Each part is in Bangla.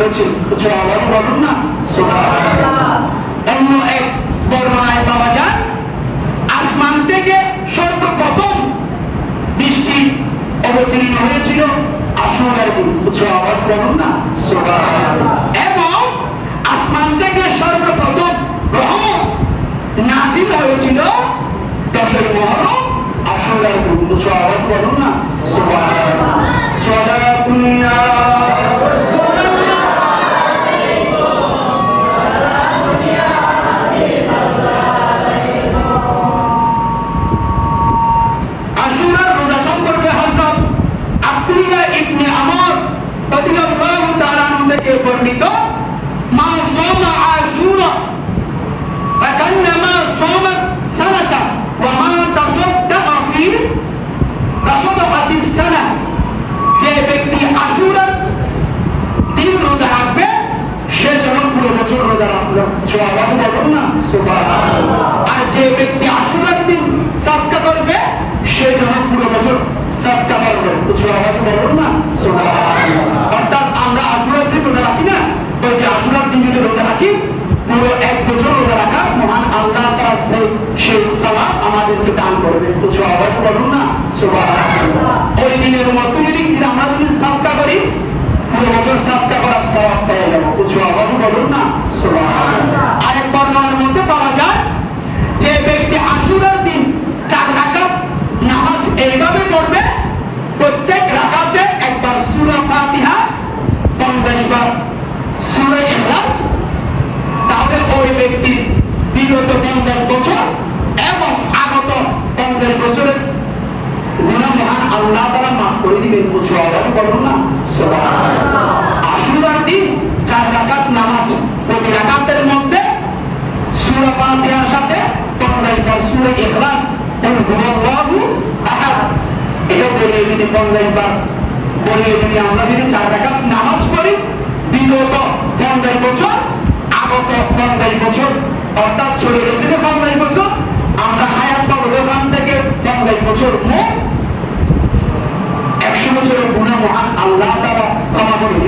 সৃষ্টি করেছে। উচ্চ আওয়াজ বলুন না। অন্য এক বর্ণনায় পাওয়া যায়, আসমান থেকে সর্বপ্রথম বৃষ্টি অবতীর্ণ হয়েছিল গুরু আবার বলুন না। এবং আসমান থেকে সর্বপ্রথম যে ব্যক্তি আশুরার দিন চার রাকাত নামাজ এইভাবে পড়বে, প্রত্যেক রাকাতে একবার সূরা ফাতিহা 50 বার। সূরা ইখলাস, তাহলে ওই ব্যক্তির বিগত পঞ্চাশ বছর এবং আগত পঞ্চাশ বছরের গুণা মহান আল্লাহ তারা মাফ করে দিবেন বুঝো আবার বলুন না। আশুরার দিন চার নামাজ। প্রতি মধ্যে সূরা সাথে পঞ্চাশ বার সূরা এটা বলিয়ে যদি পঞ্চাশ বার বলিয়ে যদি আমরা যদি চার রাকাত নামাজ পড়ি, বিগত পঞ্চাশ বছর, আগত পঞ্চাশ বছর, অর্থাৎ চলে গেছে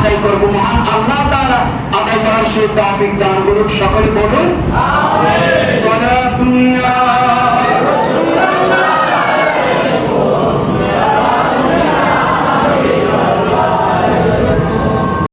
আদায় করব মহান আল্লাহ তারা আদায় করার সেই তাফিক দান করুক সকলে বলুন আমিন।